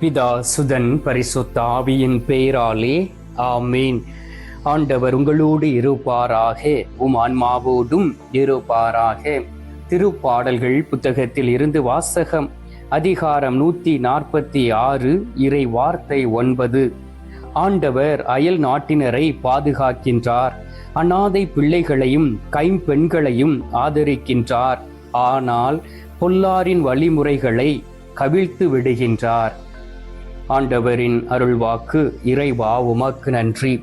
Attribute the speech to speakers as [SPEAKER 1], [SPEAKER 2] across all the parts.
[SPEAKER 1] பிதா சுதன் பரிசுத்த ஆவியின் பெயராலே ஆமீன். ஆண்டவர் உங்களோடு இருப்பாராக உம் ஆன்மாவோடும் இருப்பாராக. திருப்பாடல்கள் புத்தகத்தில் இருந்து வாசகம் அதிகாரம் நூத்தி நாற்பத்தி ஆறு இறை வார்த்தை ஒன்பது. ஆண்டவர் அயல் நாட்டினரை பாதுகாக்கின்றார். அநாதை பிள்ளைகளையும் கைம்பெண்களையும் ஆதரிக்கின்றார். ஆனால் பொல்லாரின் வழிமுறைகளை கவிழ்த்து விடுகின்றார். ஆண்டவரின் அருள்வாக்கு இறைவா உமக்கு நன்றி.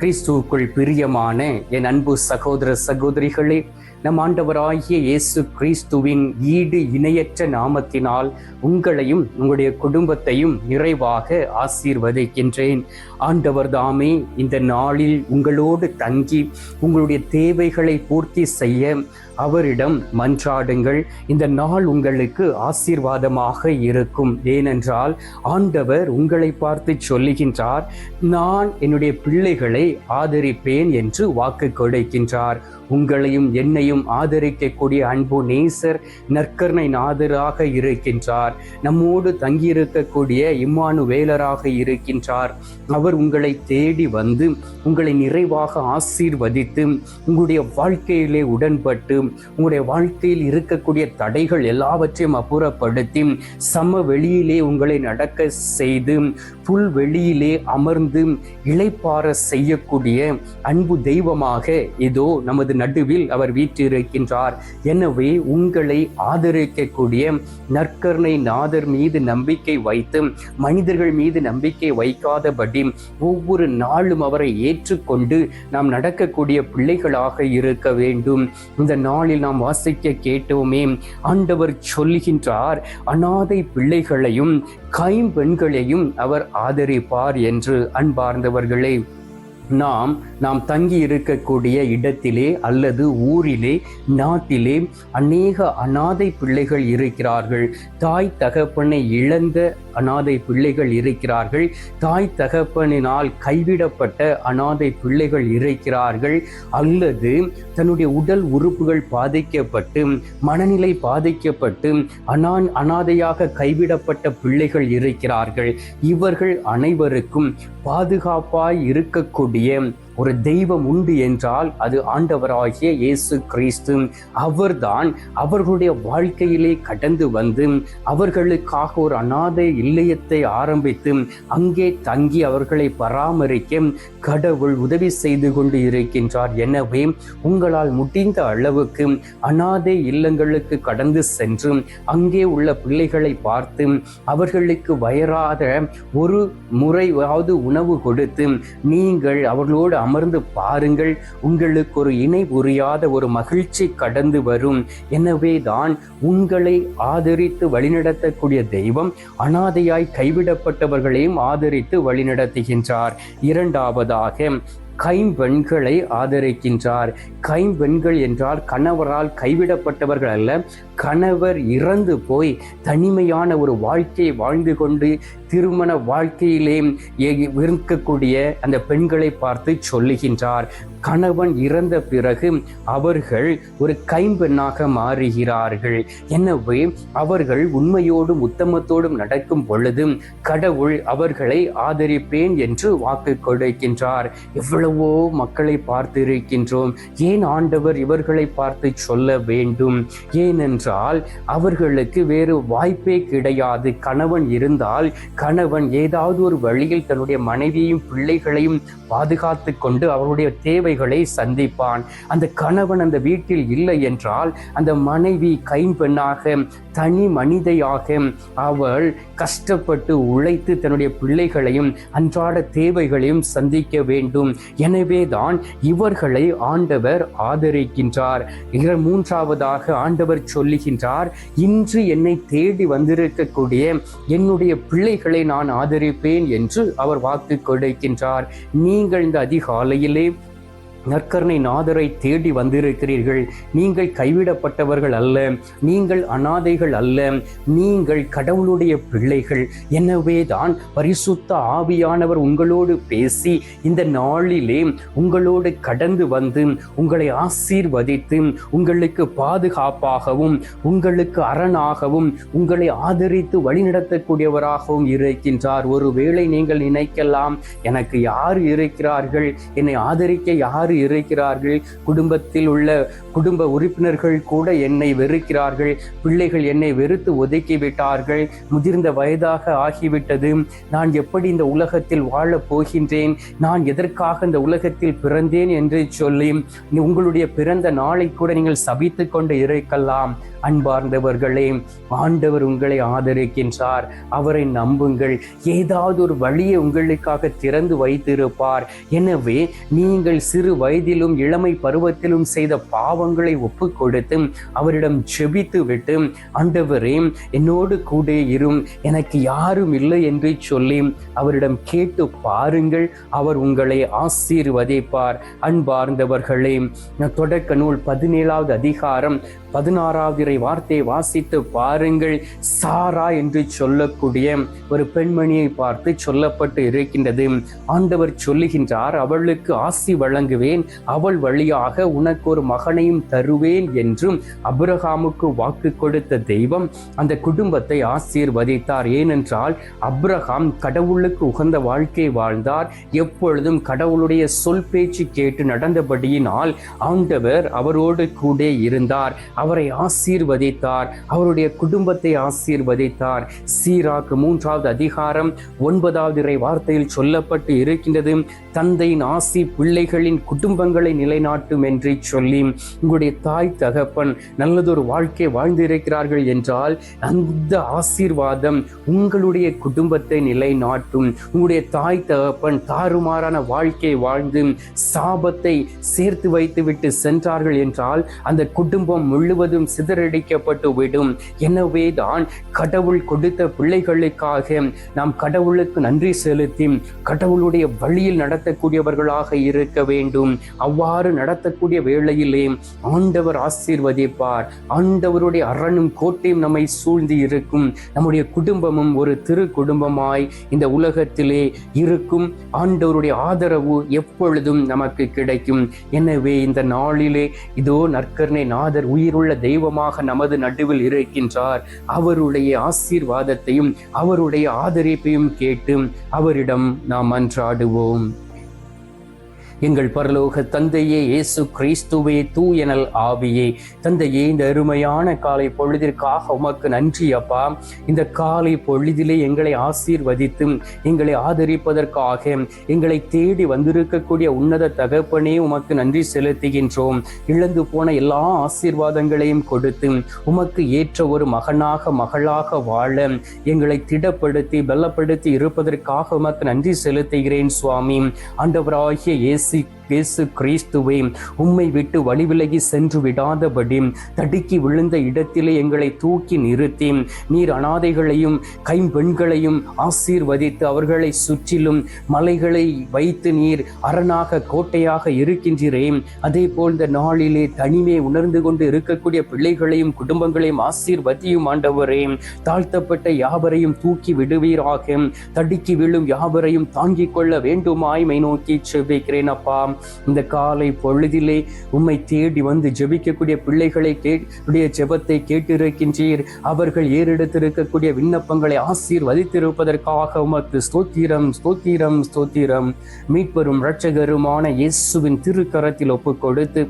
[SPEAKER 1] கிறிஸ்துவுக்குள் பிரியமான என் அன்பு சகோதர சகோதரிகளே நம் ஆண்டவராகிய இயேசு கிறிஸ்துவின் ஈடு இணையற்ற நாமத்தினால் உங்களையும் உங்களுடைய குடும்பத்தையும் நிறைவாக ஆசீர்வதிக்கின்றேன். ஆண்டவர் தாமே இந்த நாளில் உங்களோடு தங்கி உங்களுடைய தேவைகளை பூர்த்தி செய்ய அவரிடம் மன்றாடுங்கள். இந்த நாள் உங்களுக்கு ஆசீர்வாதமாக இருக்கும். ஏனென்றால் ஆண்டவர் உங்களை பார்த்து சொல்லுகின்றார் நான் என்னுடைய பிள்ளைகளை ஆதரிப்பேன் என்று வாக்கு கொடுக்கின்றார். உங்களையும் என்னையும் ஆதரிக்கக்கூடிய அன்பு நேசர் நற்கர்ணை நாதராக இருக்கின்றார். நம்மோடு தங்கியிருக்கக்கூடிய இம்மானு வேலராக இருக்கின்றார். அவர் உங்களை தேடி வந்து உங்களை நிறைவாக ஆசீர்வதித்து உங்களுடைய வாழ்க்கையிலே உடன்பட்டு உங்களுடைய வாழ்க்கையில் இருக்கக்கூடிய தடைகள் எல்லாவற்றையும் அப்புறப்படுத்தி சம வெளியிலே உங்களை நடக்க செய்து புல் வெளியிலே அமர்ந்து இளைப்பாற செய்யக்கூடிய அன்பு தெய்வமாக இதோ நமது நடுவில் அவர் வீற்றிருக்கின்றார். எனவே உங்களை ஆதரிக்கக்கூடிய நற்கருணை நாதர் மீது நம்பிக்கை வைத்து மனிதர்கள் மீது நம்பிக்கை வைக்காதபடி ஒவ்வொரு நாளும் அவரை ஏற்றுக்கொண்டு நாம் நடக்கக்கூடிய பிள்ளைகளாக இருக்க வேண்டும். இந்த நாள் நாளில் நாம் வாசிக்க கேட்டோமே. ஆண்டவர் சொல்லுகின்றார் அனாதை பிள்ளைகளையும் கைம்பெண்களையும் அவர் ஆதரிப்பார் என்று. அன்பார்ந்தவர்களே நாம் நாம் தங்கி இருக்கக்கூடிய இடத்திலே அல்லது ஊரிலே நாட்டிலே அநேக அனாதை பிள்ளைகள் இருக்கிறார்கள். தாய் தகப்பனை இழந்த அனாதை பிள்ளைகள் இருக்கிறார்கள். தாய் தகப்பனினால் கைவிடப்பட்ட அனாதை பிள்ளைகள் இருக்கிறார்கள். அல்லது தன்னுடைய உடல் உறுப்புகள் பாதிக்கப்பட்டு மனநிலை பாதிக்கப்பட்டு அனான் அனாதையாக கைவிடப்பட்ட பிள்ளைகள் இருக்கிறார்கள். இவர்கள் அனைவருக்கும் பாதுகாப்பாய் இருக்கக்கூடிய ஒரு தெய்வம் உண்டு என்றால் அது ஆண்டவராகிய இயேசு கிறிஸ்து. அவர்தான் அவர்களுடைய வாழ்க்கையிலே கடந்து வந்து அவர்களுக்காக ஒரு அநாதை இல்லையத்தை ஆரம்பித்து அங்கே தங்கி அவர்களை பராமரிக்க கடவுள் உதவி செய்து கொண்டு இருக்கின்றார். எனவே உங்களால் முடிந்த அளவுக்கு அநாதை இல்லங்களுக்கு கடந்து சென்று அங்கே உள்ள பிள்ளைகளை பார்த்து அவர்களுக்கு வயராத ஒரு முறையாவது உணவு கொடுத்து நீங்கள் அவர்களோடு அமர்ந்து பாருங்கள். உங்களுக்கு ஒரு இணை புரியாத ஒரு மகிழ்ச்சி கடந்து வரும். எனவே தான் உங்களை ஆதரித்து வழிநடத்தக்கூடிய தெய்வம் அனாதையாய் கைவிடப்பட்டவர்களையும் ஆதரித்து வழிநடத்துகின்றார். இரண்டாவதாக கைம்பெண்களை ஆதரிக்கின்றார். கைம்பெண்கள் என்றால் கணவரால் கைவிடப்பட்டவர்கள் அல்ல கணவர் இறந்து போய் தனிமையான ஒரு வாழ்க்கையை வாழ்ந்து கொண்டு திருமண வாழ்க்கையிலே இருக்கக்கூடிய அந்த பெண்களை பார்த்து சொல்லுகின்றார் கணவன் இறந்த பிறகு அவர்கள் ஒரு கைம்பெண்ணாக மாறுகிறார்கள். எனவே அவர்கள் உண்மையோடும் உத்தமத்தோடும் நடக்கும் பொழுது கடவுள் அவர்களை ஆதரிப்பேன் என்று வாக்கு கொடுக்கின்றார். எவ்வளவோ மக்களை பார்த்திருக்கின்றோம். ஏன் ஆண்டவர் இவர்களை பார்த்து சொல்ல வேண்டும்? ஏனென்றால் அவர்களுக்கு வேறு வாய்ப்பே கிடையாது. கணவன் இருந்தால் கணவன் ஏதாவது ஒரு வழியில் தன்னுடைய மனைவியையும் பிள்ளைகளையும் பாதுகாத்து கொண்டு அவருடைய தேவைகளை சந்திப்பான். அந்த கணவன் அந்த வீட்டில் இல்லை என்றால் அந்த மனைவி கைம்பெண்ணாக தனி மனிதையாக அவள் கஷ்டப்பட்டு உழைத்து தன்னுடைய பிள்ளைகளையும் அன்றாட தேவைகளையும் சந்திக்க வேண்டும். எனவே தான் இவர்களை ஆண்டவர் ஆதரிக்கின்றார். மூன்றாவதாக ஆண்டவர் சொல்லுகின்றார் இன்று என்னை தேடி வந்திருக்கக்கூடிய என்னுடைய பிள்ளைகள் நான் ஆதரிப்பேன் என்று அவர் வாக்கு கொடுக்கின்றார். நீங்கள் இந்த அதிகாலையிலே நற்கருணை நாதரை தேடி வந்திருக்கிறீர்கள். நீங்கள் கைவிடப்பட்டவர்கள் அல்ல. நீங்கள் அனாதைகள் அல்ல. நீங்கள் கடவுளுடைய பிள்ளைகள். எனவே தான் பரிசுத்த ஆவியானவர் உங்களோடு பேசி இந்த நாளிலே உங்களோடு கடந்து வந்து உங்களை ஆசீர்வதித்து உங்களுக்கு பாதுகாப்பாகவும் உங்களுக்கு அரணாகவும் உங்களை ஆதரித்து வழிநடத்தக்கூடியவராகவும் இருக்கின்றார். ஒருவேளை நீங்கள் நினைக்கலாம் எனக்கு யார் இருக்கிறார்கள்? என்னை ஆதரிக்க யார் இருக்கிறார்கள். குடும்பத்தில் உள்ள குடும்ப உறுப்பினர்கள் கூட என்னை வெறுக்கிறார்கள். பிள்ளைகள் என்னை வெறுத்து ஒதுக்கிவிட்டார்கள். முதிர்ந்த வயதாக ஆகிவிட்டது. நான் எப்படி இந்த உலகத்தில் வாழப் போகின்றேன்? நான் எதற்காக இந்த உலகத்தில் பிறந்தேன் என்று சொல்லி உங்களுடைய பிறந்த நாளை கூட நீங்கள் சபித்து கொண்டு இருக்கலாம் அன்பார்ந்தவர்களே. ஆண்டவர் உங்களை ஆதரிக்கின்றார். அவரை நம்புங்கள். ஏதாவது ஒரு வழியை உங்களுக்காக திறந்து வைத்திருப்பார். எனவே நீங்கள் சிறு வயதிலும் இளமை பருவத்திலும் செய்த பாவங்களை ஒப்பு கொடுத்து அவரிடம் செபித்து விட்டு ஆண்டவரே என்னோடு கூட இரும் எனக்கு யாரும் இல்லை என்று சொல்லி அவரிடம் கேட்டு பாருங்கள் அவர் உங்களை ஆசீர்வதிப்பார். அன்பார்ந்தவர்களே தொடக்க நூல் பதினேழாவது அதிகாரம் பதினாறாவது இறை வார்த்தையை வாசித்து பாருங்கள். சாரா என்று சொல்லக்கூடிய ஒரு பெண்மணியை பார்த்து சொல்லப்பட்டு இருக்கின்றது. ஆண்டவர் சொல்லுகின்றார் அவளுக்கு ஆசி வழங்குவேன் அவள் வழியாக உனக்கு ஒரு மகனையும் தருவேன் என்றும் அப்ரஹாமுக்கு வாக்கு கொடுத்த தெய்வம் அந்த குடும்பத்தை ஆசீர்வதித்தார். ஏனென்றால் அப்ரஹாம் கடவுளுக்கு உகந்த வாழ்க்கை வாழ்ந்தார். எப்பொழுதும் கடவுளுடைய சொல் பேச்சு கேட்டு நடந்தபடியினால் ஆண்டவர் அவரோடு கூட இருந்தார். அவரை ஆசீர்வதித்தார். அவருடைய குடும்பத்தை ஆசீர்வதித்தார். சீராக்கு மூன்றாவது அதிகாரம் ஒன்பதாவது இறை வார்த்தையில் சொல்லப்பட்டு இருக்கின்றது. தந்தையின் ஆசி பிள்ளைகளின் குடும்பங்களை நிலைநாட்டும் என்று சொல்லி உங்களுடைய தாய் தகப்பன் நல்லதொரு வாழ்க்கை வாழ்ந்திருக்கிறார்கள் என்றால் அந்த ஆசீர்வாதம் உங்களுடைய குடும்பத்தை நிலைநாட்டும். உங்களுடைய தாய் தகப்பன் தாறுமாறான வாழ்க்கை வாழ்ந்து சாபத்தை சேர்த்து வைத்துவிட்டு சென்றார்கள் என்றால் அந்த குடும்பம் முழுவதும் சிதறடிக்கப்பட்டு விடும். எனவே தான் கடவுள் கொடுத்த பிள்ளைகளுக்காக நாம் கடவுளுக்கு நன்றி செலுத்தி கடவுளுடைய வழியில் நடத்தக்கூடியவர்களாக இருக்க வேண்டும். அவ்வாறு நடத்தக்கூடிய வேளையிலே ஆண்டவர் ஆசீர்வதிப்பார். ஆண்டவருடைய அரணும் கோட்டையும் நம்மை சூழ்ந்து இருக்கும். நம்முடைய குடும்பமும் ஒரு திரு குடும்பமாய் இந்த உலகத்திலே இருக்கும். ஆண்டவருடைய ஆதரவு எப்பொழுதும் நமக்கு கிடைக்கும். எனவே இந்த நாளிலே இதோ நற்கர்ணை நாதர் உயிர் உயிருள்ள தெய்வமாக நமது நடுவில் இருக்கின்றார். அவருடைய ஆசீர்வாதத்தையும் அவருடைய ஆதரிப்பையும் கேட்டு அவரிடம் நாம் அன்றாடுவோம். எங்கள் பரலோக தந்தையே இயேசு கிறிஸ்துவே தூயனல் ஆவியே. தந்தையே இந்த அருமையான காலை பொழுதிற்காக உமக்கு நன்றி அப்பா. இந்த காலை பொழுதிலே எங்களை ஆசீர்வதித்தும் எங்களை ஆதரிப்பதற்காக எங்களை தேடி வந்திருக்கக்கூடிய உன்னத தகப்பனே உமக்கு நன்றி செலுத்துகின்றோம். இழந்து போன எல்லா ஆசீர்வாதங்களையும் கொடுத்து உமக்கு ஏற்ற ஒரு மகனாக மகளாக வாழ எங்களை திடப்படுத்தி பலப்படுத்தி இருப்பதற்காக உமக்கு நன்றி செலுத்துகிறேன் சுவாமி. ஆண்டவராகிய இயேசு सीख இயேசு கிறிஸ்துவே உம்மை விட்டு வழிவிலகி சென்று விடாதபடி தடுக்கி விழுந்த இடத்திலே எங்களை தூக்கி நிறுத்தி நீர் அனாதைகளையும் கைம்பெண்களையும் ஆசீர்வதித்து அவர்களை சுற்றிலும் மலைகளை வைத்து நீர் அரணாக கோட்டையாக இருக்கின்றீரே. அதே போல் இந்த நாளிலே தனிமே உணர்ந்து கொண்டு இருக்கக்கூடிய பிள்ளைகளையும் குடும்பங்களையும் ஆசீர்வதியும் ஆண்டவரே. தாழ்த்தப்பட்ட யாவரையும் தூக்கி விடுவீராக. தடுக்கி விழும் யாவரையும் தாங்கிக் கொள்ள வேண்டுமாய்மை நோக்கி செவிக்கிறேன் அப்பா. இந்த காலை பொழுதிலே உம்மை தேடி வந்து ஜெபிக்கக்கூடிய பிள்ளைகளை கேடைய ஜெபத்தை கேட்டிருக்கின்றீர். அவர்கள் ஏறெடுத்திருக்கக்கூடிய விண்ணப்பங்களை ஆசீர்வதித்திருப்பதற்காக உமக்கு ஸ்தோத்திரம் ஸ்தோத்திரம் ஸ்தோத்திரம். மீட்பெரும் இரட்சகருமான இயேசுவின் திருக்கரத்தில் ஒப்பு கொடுத்து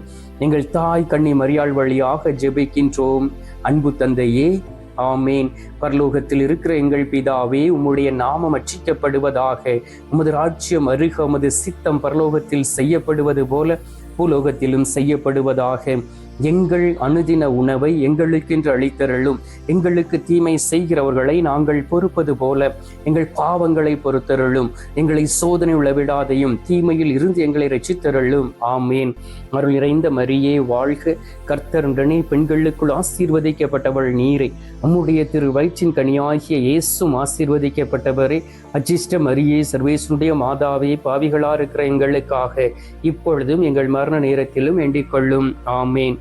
[SPEAKER 1] எங்கள் தாய் கண்ணி மரியாள் வழியாக ஜெபிக்கின்றோம். அன்பு தந்தையே ஆமேன். பரலோகத்தில் இருக்கிற எங்கள் பிதாவே உம்முடைய நாமம் அச்சிக்கப்படுவதாக உமது ராஜ்யம் அருக உமது சித்தம் பரலோகத்தில் செய்யப்படுவது போல பூலோகத்திலும் செய்யப்படுவதாக. எங்கள் அனுதின உணவை எங்களுக்கென்று அளித்தருளும். எங்களுக்கு தீமை செய்கிறவர்களை நாங்கள் பொறுப்பது போல எங்கள் பாவங்களை பொறுத்தருளும். எங்களை சோதனை உளவிடாதையும் தீமையில் இருந்து எங்களை ரசித்தருளும் ஆமேன். அருள் நிறைந்த மரியே வாழ்க. கர்த்தருடனே பெண்களுக்குள் ஆசீர்வதிக்கப்பட்டவள் நீரை. நம்முடைய திரு வயிற்றின் கனியாகிய இயேசும் ஆசீர்வதிக்கப்பட்டவரே. அஜிஷ்ட மரியே சர்வேசனுடைய மாதாவே பாவிகளா இருக்கிற எங்களுக்காக இப்பொழுதும் எங்கள் மரண மரண நேரத்திலும் வேண்டிக் கொள்ளும். ஆமேன்.